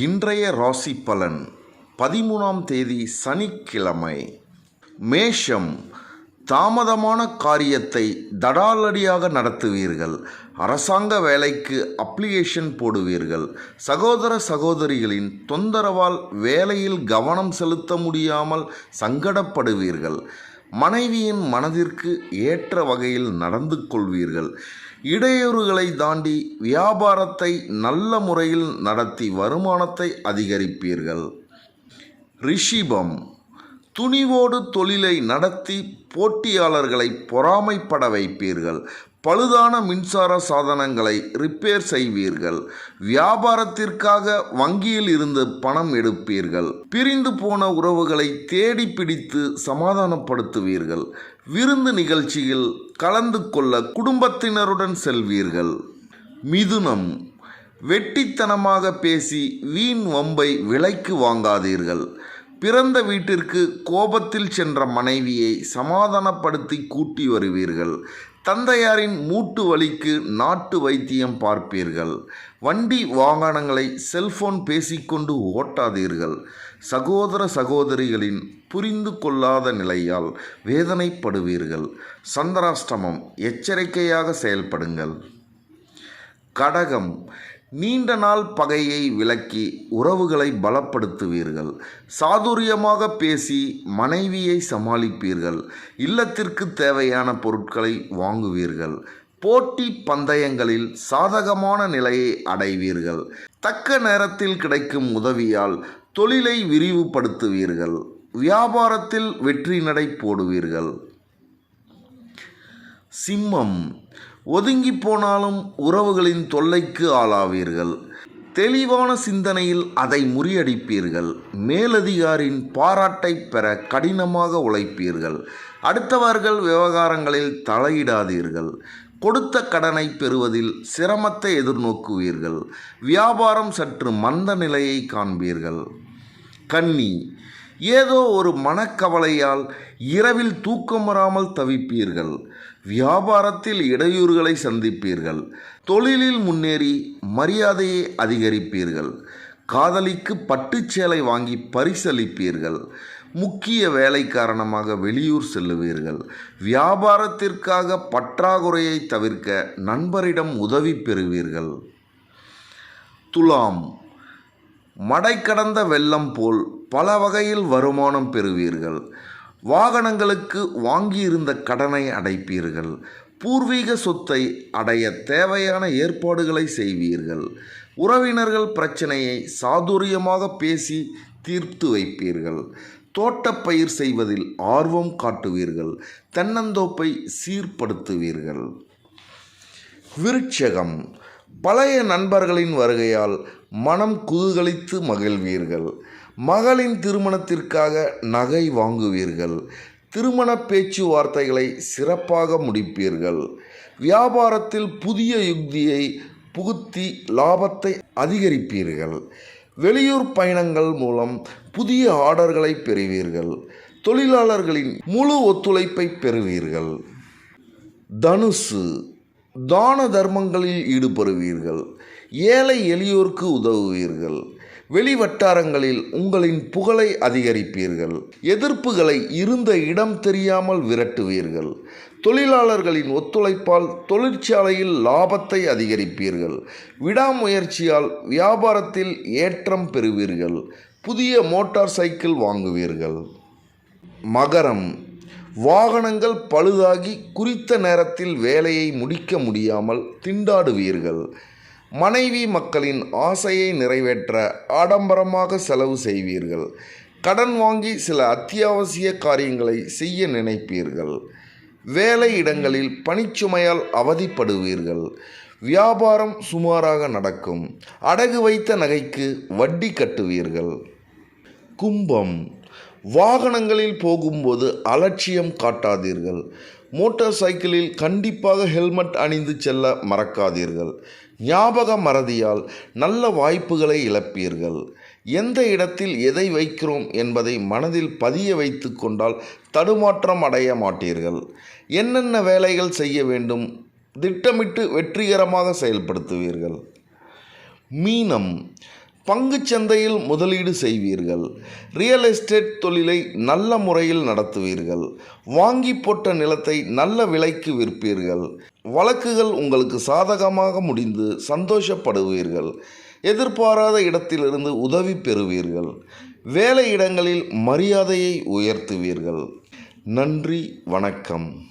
இன்றைய ராசி பலன் பதிமூணாம் தேதி சனிக்கிழமை. மேஷம் தாமதமான காரியத்தை தடாலடியாக நடத்துவீர்கள். அரசாங்க வேலைக்கு அப்ளிகேஷன் போடுவீர்கள். சகோதர சகோதரிகளின் தொந்தரவால் வேலையில் கவனம் செலுத்த முடியாமல் சங்கடப்படுவீர்கள். மனைவியின் மனதிற்கு ஏற்ற வகையில் நடந்து கொள்வீர்கள். இடையூறுகளை தாண்டி வியாபாரத்தை நல்ல முறையில் நடத்தி வருமானத்தை அதிகரிப்பீர்கள். ரிஷிபம். துணிவோடு தொழிலை நடத்தி போட்டியாளர்களை பொறாமைப்பட வைப்பீர்கள். பழுதான மின்சார சாதனங்களை ரிப்பேர் செய்வீர்கள். வியாபாரத்திற்காக வங்கியில் இருந்து பணம் எடுப்பீர்கள். பிரிந்து போன உறவுகளை தேடி பிடித்து சமாதானப்படுத்துவீர்கள். விருந்து நிகழ்ச்சியில் கலந்து கொள்ள குடும்பத்தினருடன் செல்வீர்கள். மிதுனம். வெட்டித்தனமாக பேசி வீண் வம்பை விலைக்கு வாங்காதீர்கள். பிறந்த வீட்டிற்கு கோபத்தில் சென்ற மனைவியை சமாதானப்படுத்தி கூட்டி வருவீர்கள். தந்தையாரின் மூட்டு வலிக்கு நாட்டு வைத்தியம் பார்ப்பீர்கள். வண்டி வாகனங்களை செல்போன் பேசிக்கொண்டு ஓட்டாதீர்கள். சகோதர சகோதரிகளின் புரிந்து கொள்ளாத நிலையால் வேதனைப்படுவீர்கள். சந்திராஷ்டமம் எச்சரிக்கையாக செயல்படுங்கள். கடகம். நீண்ட நாள் பகையை விலக்கி உறவுகளை பலப்படுத்துவீர்கள். சாதுரியமாக பேசி மனைவியை சமாளிப்பீர்கள். இல்லத்திற்கு தேவையான பொருட்களை வாங்குவீர்கள். போட்டி பந்தயங்களில் சாதகமான நிலையை அடைவீர்கள். தக்க நேரத்தில் கிடைக்கும் உதவியால் தொழிலை விரிவுபடுத்துவீர்கள். வியாபாரத்தில் வெற்றி நடை போடுவீர்கள். சிம்மம். ஒதுங்கி போனாலும் உறவுகளின் தொல்லைக்கு ஆளாவீர்கள். தெளிவான சிந்தனையில் அதை முறியடிப்பீர்கள். மேலதிகாரின் பாராட்டை பெற கடினமாக உழைப்பீர்கள். அடுத்தவர்கள் விவகாரங்களில் தலையிடாதீர்கள். கொடுத்த கடனை பெறுவதில் சிரமத்தை எதிர்நோக்குவீர்கள். வியாபாரம் சற்று மந்த நிலையை காண்பீர்கள். கன்னி ஏதோ ஒரு மனக்கவலையால் இரவில் தூக்கம் வராமல் தவிப்பீர்கள். வியாபாரத்தில் இடையூறுகளை சந்திப்பீர்கள். தொழிலில் முன்னேறி மரியாதையை அதிகரிப்பீர்கள். காதலிக்கு பட்டுச்சேலை வாங்கி பரிசளிப்பீர்கள். முக்கிய வேலை காரணமாக வெளியூர் செல்லுவீர்கள். வியாபாரத்திற்காக பற்றாக்குறையை தவிர்க்க நண்பரிடம் உதவி பெறுவீர்கள். துலாம் மடை கடந்த வெள்ளம் போல் பல வகையில் வருமானம் பெறுவீர்கள். வாகனங்களுக்கு வாங்கியிருந்த கடனை அடைப்பீர்கள். பூர்வீக சொத்தை அடைய தேவையான ஏற்பாடுகளை செய்வீர்கள். உறவினர்கள் பிரச்சனையை சாதுரியமாக பேசி தீர்த்து வைப்பீர்கள். தோட்டப்பயிர் செய்வதில் ஆர்வம் காட்டுவீர்கள். தென்னந்தோப்பை சீர்படுத்துவீர்கள். விருட்சகம். பழைய நண்பர்களின் வருகையால் மனம் குதூகலித்து மகிழ்வீர்கள். மகளின் திருமணத்திற்காக நகை வாங்குவீர்கள். திருமண பேச்சுவார்த்தைகளை சிறப்பாக முடிப்பீர்கள். வியாபாரத்தில் புதிய யுக்தியை புகுத்தி லாபத்தை அதிகரிப்பீர்கள். வெளியூர் பயணங்கள் மூலம் புதிய ஆர்டர்களை பெறுவீர்கள். தொழிலாளர்களின் முழு ஒத்துழைப்பை பெறுவீர்கள். தனுசு தான தர்மங்களில் ஈடுபடுவீர்கள். ஏழை எளியோருக்கு உதவுவீர்கள். வெளிவட்டாரங்களில் உங்களின் புகழை அதிகரிப்பீர்கள். எதிர்ப்புகளை இருந்த இடம் தெரியாமல் விரட்டுவீர்கள். தொழிலாளர்களின் ஒத்துழைப்பால் தொழிற்சாலையில் லாபத்தை அதிகரிப்பீர்கள். விடாமுயற்சியால் வியாபாரத்தில் ஏற்றம் பெறுவீர்கள். புதிய மோட்டார் சைக்கிள் வாங்குவீர்கள். மகரம். வாகனங்கள் பழுதாகி குறித்த நேரத்தில் வேலையை முடிக்க முடியாமல் திண்டாடுவீர்கள். மனைவி மக்களின் ஆசையை நிறைவேற்ற ஆடம்பரமாக செலவு செய்வீர்கள். கடன் வாங்கி சில அத்தியாவசிய காரியங்களை செய்ய நினைப்பீர்கள். வேலை இடங்களில் பணிச்சுமையால் அவதிப்படுவீர்கள். வியாபாரம் சுமாராக நடக்கும். அடகு வைத்த நகைக்கு வட்டி கட்டுவீர்கள். கும்பம். வாகனங்களில் போகும்போது அலட்சியம் காட்டாதீர்கள். மோட்டார் சைக்கிளில் கண்டிப்பாக ஹெல்மெட் அணிந்து செல்ல மறக்காதீர்கள். ஞாபக மறதியால் நல்ல வாய்ப்புகளை இழப்பீர்கள். எந்த இடத்தில் எதை வைக்கிறோம் என்பதை மனதில் பதிய வைத்து கொண்டால் தடுமாற்றம் அடைய மாட்டீர்கள். என்னென்ன வேலைகள் செய்ய வேண்டும் திட்டமிட்டு வெற்றிகரமாக செயல்படுத்துவீர்கள். மீனம் சந்தையில் முதலீடு செய்வீர்கள். ரியல் எஸ்டேட் தொழிலை நல்ல முறையில் நடத்துவீர்கள். வாங்கி போட்ட நிலத்தை நல்ல விலைக்கு விற்பீர்கள். வழக்குகள் உங்களுக்கு சாதகமாக முடிந்து சந்தோஷப்படுவீர்கள். எதிர்பாராத இடத்திலிருந்து உதவி பெறுவீர்கள். வேலை இடங்களில் மரியாதையை உயர்த்துவீர்கள். நன்றி வணக்கம்.